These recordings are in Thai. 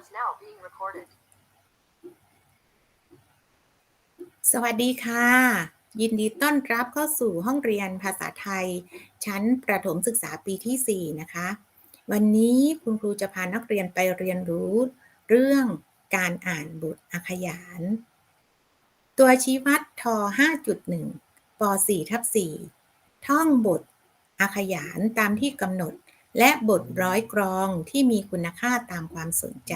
is now being recorded. สวัสดีค่ะ ยินดีต้อนรับเข้าสู่ห้องเรียนภาษาไทย ชั้นประถมศึกษาปีที่ 4 นะคะ วันนี้คุณครูจะพานักเรียนไปเรียนรู้ เรื่องการอ่านบทอาขยาน ตัวชี้วัดท 5.1 ป 4 ทับ 4 ท่องบทอาขยานตามที่กำหนด และบทร้อยกรองที่มีคุณค่าตามความสนใจ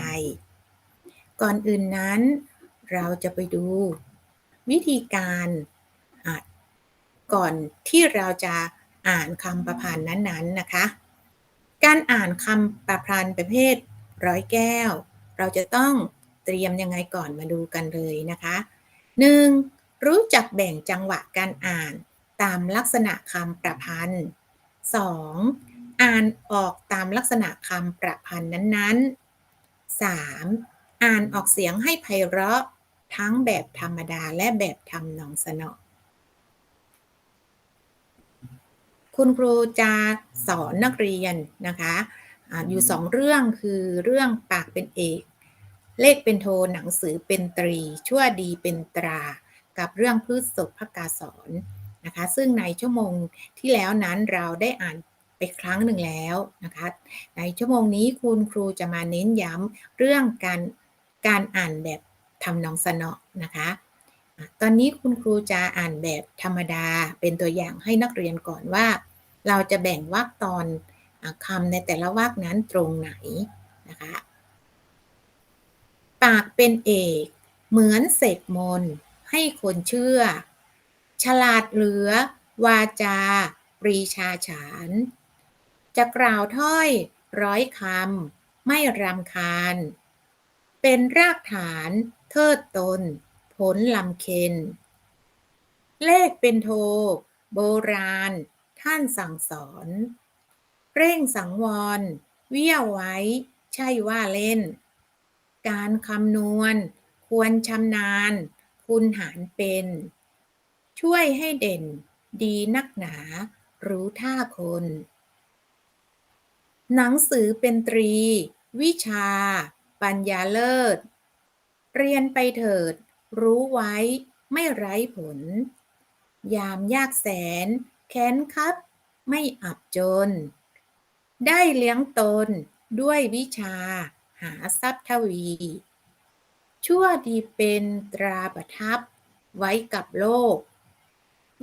ก่อนอื่นนั้น เราจะไปดูวิธีการก่อนที่เราจะอ่านคำประพันธ์นั้นๆนะคะ การอ่านคำประพันธ์ประเภทร้อยแก้ว เราจะต้องเตรียมยังไงก่อนมาดูกันเลยนะคะ 1. รู้จักแบ่งจังหวะการอ่านตามลักษณะคำประพันธ์ 2. อ่านออกตามลักษณะคำประพันธ์นั้นๆ 3. อ่านออกเสียงให้ไพเราะ ทั้งแบบธรรมดาและแบบทำนองสนอคุณครูจะสอนนักเรียนนะคะอะอยู่สองเรื่องคือเรื่องปากเป็นเอก เลขเป็นโทหนังสือเป็นตรี ชั่วดีเป็นตรา กับเรื่องพืชสดพกาสอนนะคะ ซึ่งในชั่วโมงที่แล้วนั้นเราได้อ่าน ไปครั้งหนึ่งแล้วนะคะ ในชั่วโมงนี้คุณครูจะมาเน้นย้ำเรื่องการการอ่านแบบทำนองสนอนะคะตอนนี้คุณครูจะอ่านแบบธรรมดาเป็นตัวอย่างให้นักเรียนก่อนว่า เราจะแบ่งวรรคตอนคำในแต่ละวรรคนั้นตรงไหนนะคะ ปากเป็นเอก เหมือนเสกมน ให้คนเชื่อ ฉลาดเหลือ วาจา ปรีชาฉาน จะกล่าวถ้อยร้อยคำไม่รำคาญ เป็นรากฐานเทิดตน ผลลำเค็น เลขเป็นโท โบราณ ท่านสั่งสอน เร่งสังวร เวี่ยวไว้ ใช่ว่าเล่น การคำนวณ ควรชำนาญ คุณหารเป็น ช่วยให้เด่น ดีนักหนา รู้ท่าคน หนังสือเป็นตรี วิชา ปัญญาเลิศ เรียนไปเถิด รู้ไว้ไม่ไร้ผล ยามยากแสน แค้นครับ ไม่อับจน ได้เลี้ยงตนด้วยวิชา หาทรัพย์ทวี ชั่วดีเป็นตราประทับ ไว้กับโลก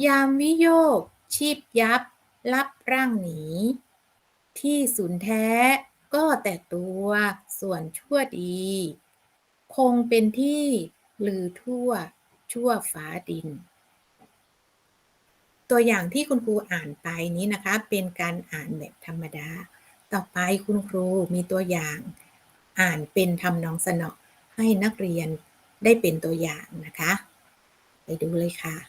ยามวิโยก ชีพยับลับร่างหนี ที่สุนแท้ก็แต่ตัวส่วนชั่วดี คงเป็นที่ลือทั่วชั่วฟ้าดิน ตัวอย่างที่คุณครูอ่านไปนี้นะคะ เป็นการอ่านแบบธรรมดา ต่อไปคุณครูมีตัวอย่าง อ่านเป็นทำนองสนอให้นักเรียนได้เป็นตัวอย่างนะคะ ไปดูเลยค่ะ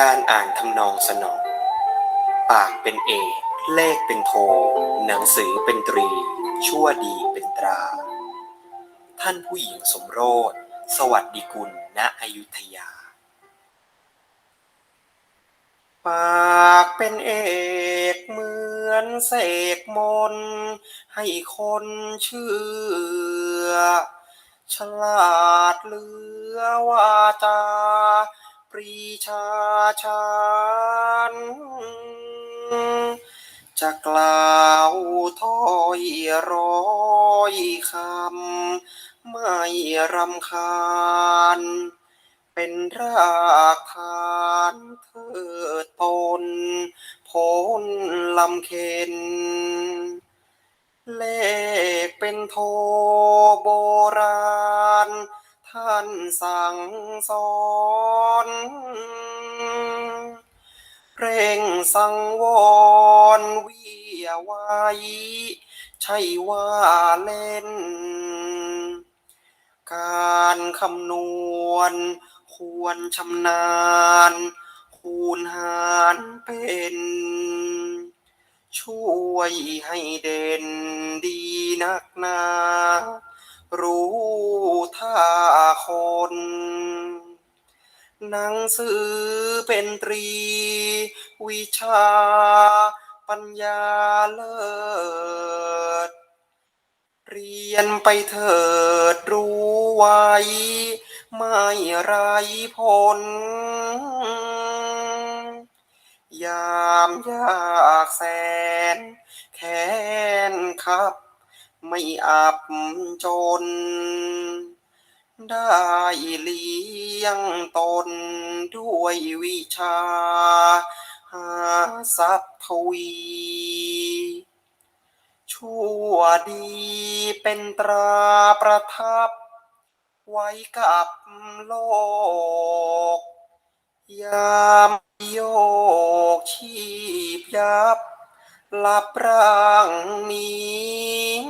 การอ่านทำนองสนอง ปากเป็นเอกเลขเป็นโท หนังสือเป็นตรี ชั่วดีเป็นตรา ท่านผู้หญิงสมโรธสวัสดิกุลณอยุธยา ปากเป็นเอกเหมือนเสกมน ให้คนเชื่อ ฉลาดเหลือวาจา ปรีชาชาญจะกล่าวถ้อยร้อยคำไม่รำคาญ เป็นรากฐานเทิดตนพ้นลำเค็นเลขเป็นโทโบราณ ท่านสั่งสอนเร่งสังวรเวิยไว้ใช่ว่าเล่น การคำนวณ ควรชำนาญ คูณหารเป็น ช่วยให้เด่นดีนักหนา รู้ท่าคน หนังสือเป็นตรี วิชา ปัญญาเลิศ เรียนไปเถิดรู้ไว้ ไม่ไรผล ยามยากแสน แค้นครับ ไม่อับจน ได้เลี้ยงตนด้วยวิชา หาทรัพย์ทวี ชั่วดีเป็นตราประทับ ไว้กับโลก ยามโยกชีพยับ หลับร่างนี้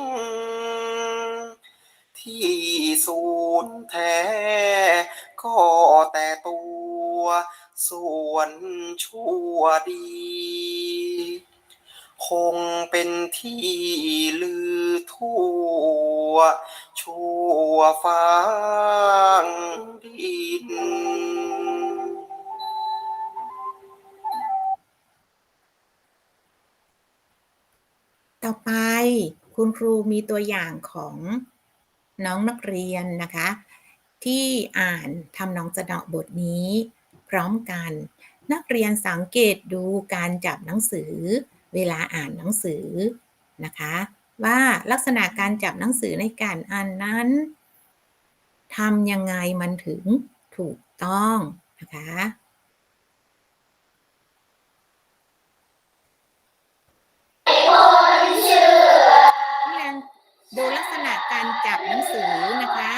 ที่ศูนย์แท้ ก็แต่ตัว ส่วนชั่วดี คงเป็นที่ลือทั่ว ชั่วฟ้างดิน ต่อไปคุณครูมีตัวอย่างของน้องนักเรียนนะคะ ที่อ่านทำน้องสนอบทนี้ พร้อมกัน นักเรียนสังเกตดูการจับหนังสือ เวลาอ่านหนังสือนะคะ ว่าลักษณะการจับหนังสือในการอ่านนั้นทำยังไงมันถึงถูกต้องนะคะ นักเรียน ดูลักษณะการจับหนังสือนะคะ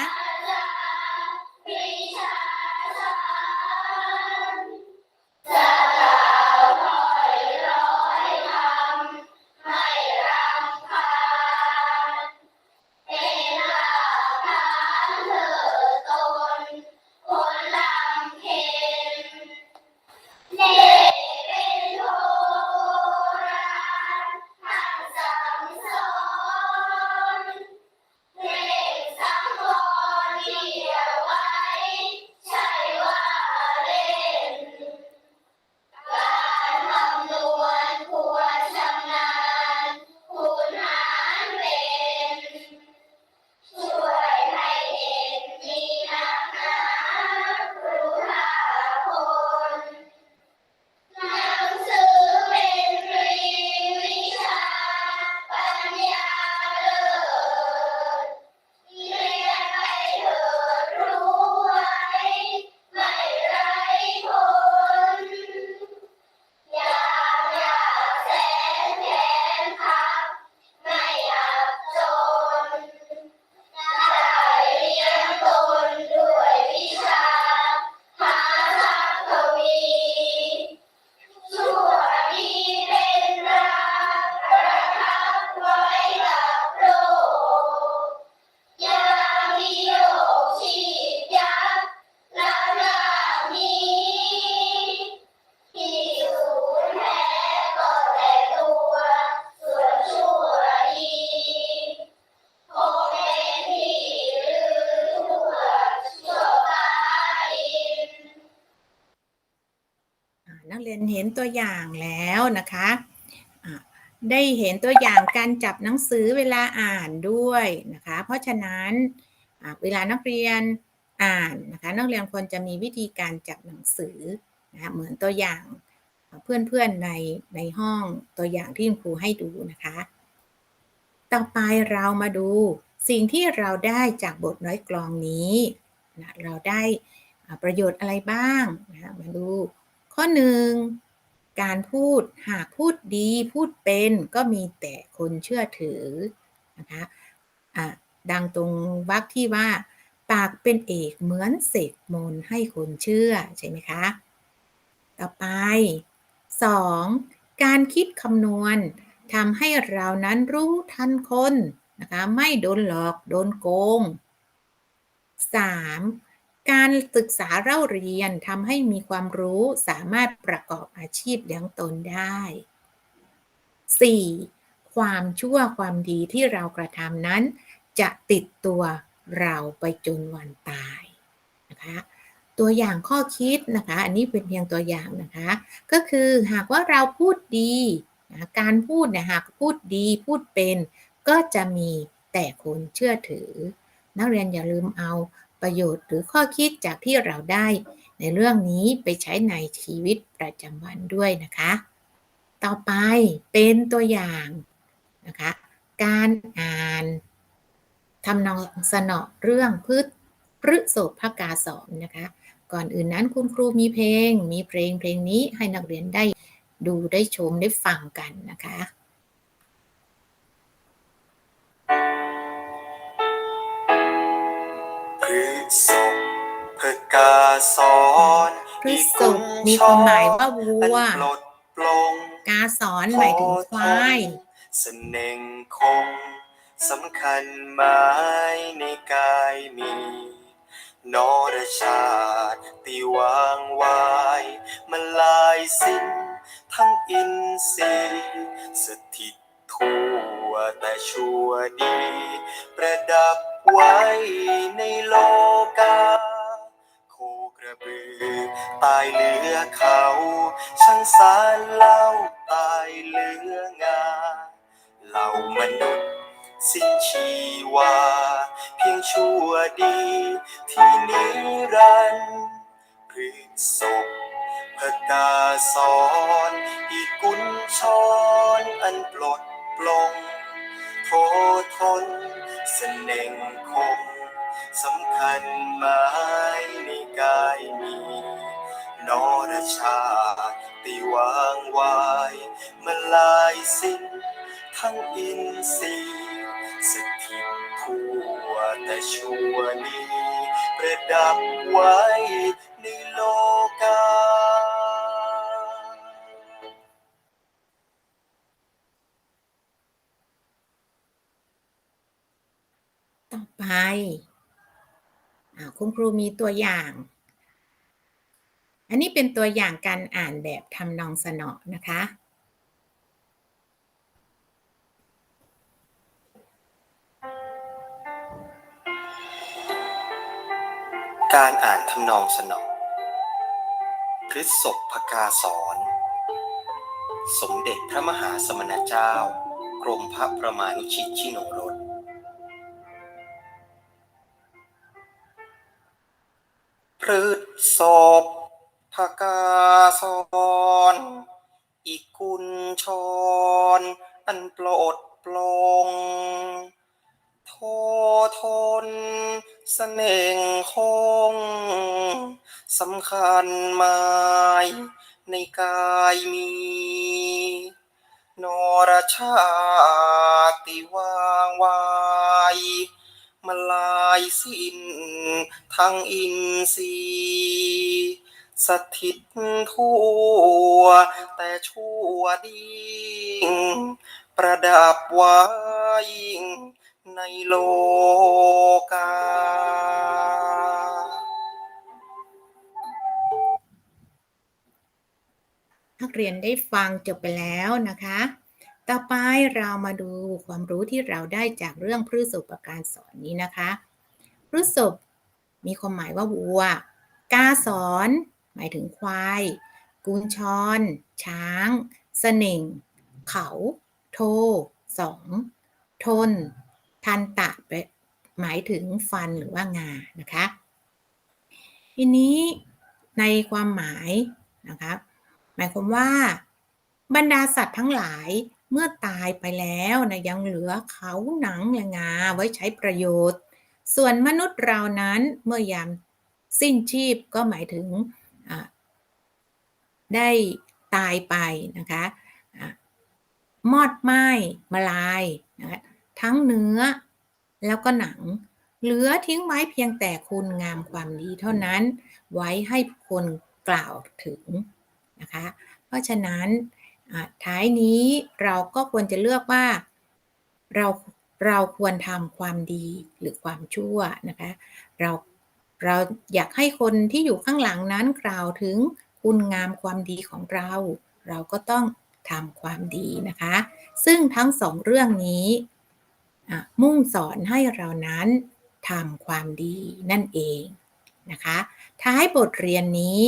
ตัวอย่างแล้วนะคะได้เห็นตัวอย่างการจับหนังสือเวลาอ่านด้วยนะคะ เพราะฉะนั้นเวลานักเรียนอ่านนะคะนักเรียนควรจะมีวิธีการจับหนังสือนะะเหมือนตัวอย่างเพื่อนๆในในห้องตัวอย่างที่คุณครูให้ดูนะคะ ต่อไปเรามาดูสิ่งที่เราได้จากบทร้อยกลองนี้นะเราได้ประโยชน์อะไรบ้างนะมาดูข้อหนึ่ง การพูดหากพูดดีพูดเป็นก็มีแต่คนเชื่อถือนะคะะดังตรงวรรคที่ว่า ปากเป็นเอกเหมือนเสกมนให้คนเชื่อใช่ไหมคะ ต่อไป 2. การคิดคำนวณทำให้เรานั้นรู้ทันคนนะคะไม่โดนหลอกโดนโกง 3. การศึกษาเล่าเรียนทำให้มีความรู้สามารถประกอบอาชีพเลี้ยงตนได้ 4. ความชั่วความดีที่เรากระทำนั้น จะติดตัวเราไปจนวันตายนะคะตัวอย่างข้อคิดนะคะ อันนี้เป็นเพียงตัวอย่างนะคะ ก็คือหากว่าเราพูดดีนะการพูดเนี่ยหากพูดดีพูดเป็น ก็จะมีแต่คนเชื่อถือ นักเรียนอย่าลืมเอา ประโยชน์หรือข้อคิดจากที่เราได้ในเรื่องนี้ไปใช้ในชีวิตประจำวันด้วยนะคะ ต่อไปเป็นตัวอย่างนะคะ การอ่านทำนองสนอเรื่องพืชพฤโสภกาสอนนะคะ ก่อนอื่นนั้นคุณครูมีเพลง มีเพลงเพลงนี้ให้นักเรียนได้ดูได้ชมได้ฟังกันนะคะ ศพพกาสอนพฤศพมีความหมายว่าวัวลดปลงกาสอนหมายถึงควายเสน่งคงสำคัญหมายในกายมีนรชาติตีวางวายมันลายสิ้น ทั้งอินทรีย์สถิต ทั่วแต่ชั่วดี ประดับไว้ในโลกาโคกระบือตายเหลือเขาช่างสารเล่าตายเหลืองาเหล่ามนุษย์สิ้นชีวา เพียงชั่วดีที่นิรันดร์พฤกษบพกาสอน เสน่งคงสำคัญหมายในกายมี นรชาติวางวายมาลายสิ้น ทั้งอินทรีย์สถิตทั่วแต่ชั่วนี้ ประดับไว้ในโลกา ต่อไปอคุณครูมีตัวอย่าง อันนี้เป็นตัวอย่างการอ่านแบบทำนองสนอนะคะ การอ่านทำนองสนองพฤษภพกาสอนสมเด็จพระมหาสมณเจ้า กรมพระประมาณุชิตชิโนรส ฤษภพทกาสอนอีกุลชรอันโปรดปลง โททนเสน่งคงสำคัญหมายในกายมี นรชาติวางวาย มาลายสิ้นทั้งอินทรีย์สถิตทั่ว แต่ชั่วดีประดับไว้ในโลกา นักเรียนได้ฟังจบไปแล้วนะคะ ต่อไปเรามาดูความรู้ที่เราได้จากเรื่องพฤษภการสอนนี้นะคะพฤษภมีความหมายว่าวัว กาสอน หมายถึงควาย กุญชรช้างเสน่ง เขา โทสองทน ทันตะหมายถึงฟันหรือว่างานะคะ ทีนี้ในความหมายนะคะหมายความว่าบรรดาสัตว์ทั้งหลาย เมื่อตายไปแล้วนะยังเหลือเขาหนังและงาไว้ใช้ประโยชน์ ส่วนมนุษย์เรานั้นเมื่อยามสิ้นชีพก็หมายถึงได้ตายไปนะคะมอดไหม้มาลายนะทั้งเนื้อแล้วก็หนัง เหลือทิ้งไว้เพียงแต่คุณงามความดีเท่านั้นไว้ให้คนกล่าวถึงนะคะ เพราะฉะนั้น ท้ายนี้เราก็ควรจะเลือกว่าเราเราควรทำความดีหรือความชั่วนะคะ เราเราอยากให้คนที่อยู่ข้างหลังนั้นกล่าวถึงคุณงามความดีของเรา เราก็ต้องทำความดีนะคะ ซึ่งทั้งสองเรื่องนี้มุ่งสอนให้เรานั้นทำความดีนั่นเองนะคะ ท้ายบทเรียนนี้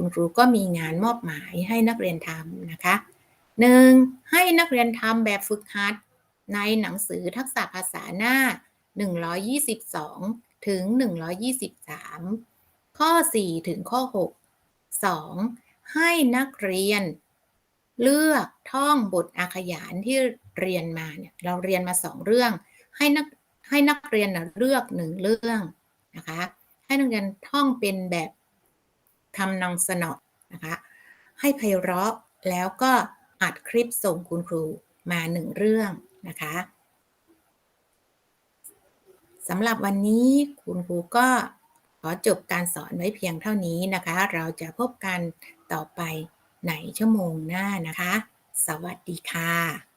คุณครูก็มีงานมอบหมายให้นักเรียนทำนะคะ 1. ให้นักเรียนทำแบบฝึกหัด ในหนังสือทักษะภาษาหน้า 122 ถึง 123 ข้อ 4 ถึงข้อ 6 2. ให้นักเรียน เลือกท่องบทอาขยานที่เรียนมาเนี่ยเราเรียนมาสองเรื่อง ให้นักให้นักเรียนเลือกหนึ่งเรื่องนะคะ ให้นักเรียนท่องเป็นแบบ ทำนองสนอนะคะ ให้ไพเราะแล้วก็อัดคลิปส่งคุณครูมาหนึ่งเรื่องนะคะสำหรับวันนี้คุณครูก็ขอจบการสอนไว้เพียงเท่านี้นะคะ เราจะพบกันต่อไปในชั่วโมงหน้านะคะ สวัสดีค่ะ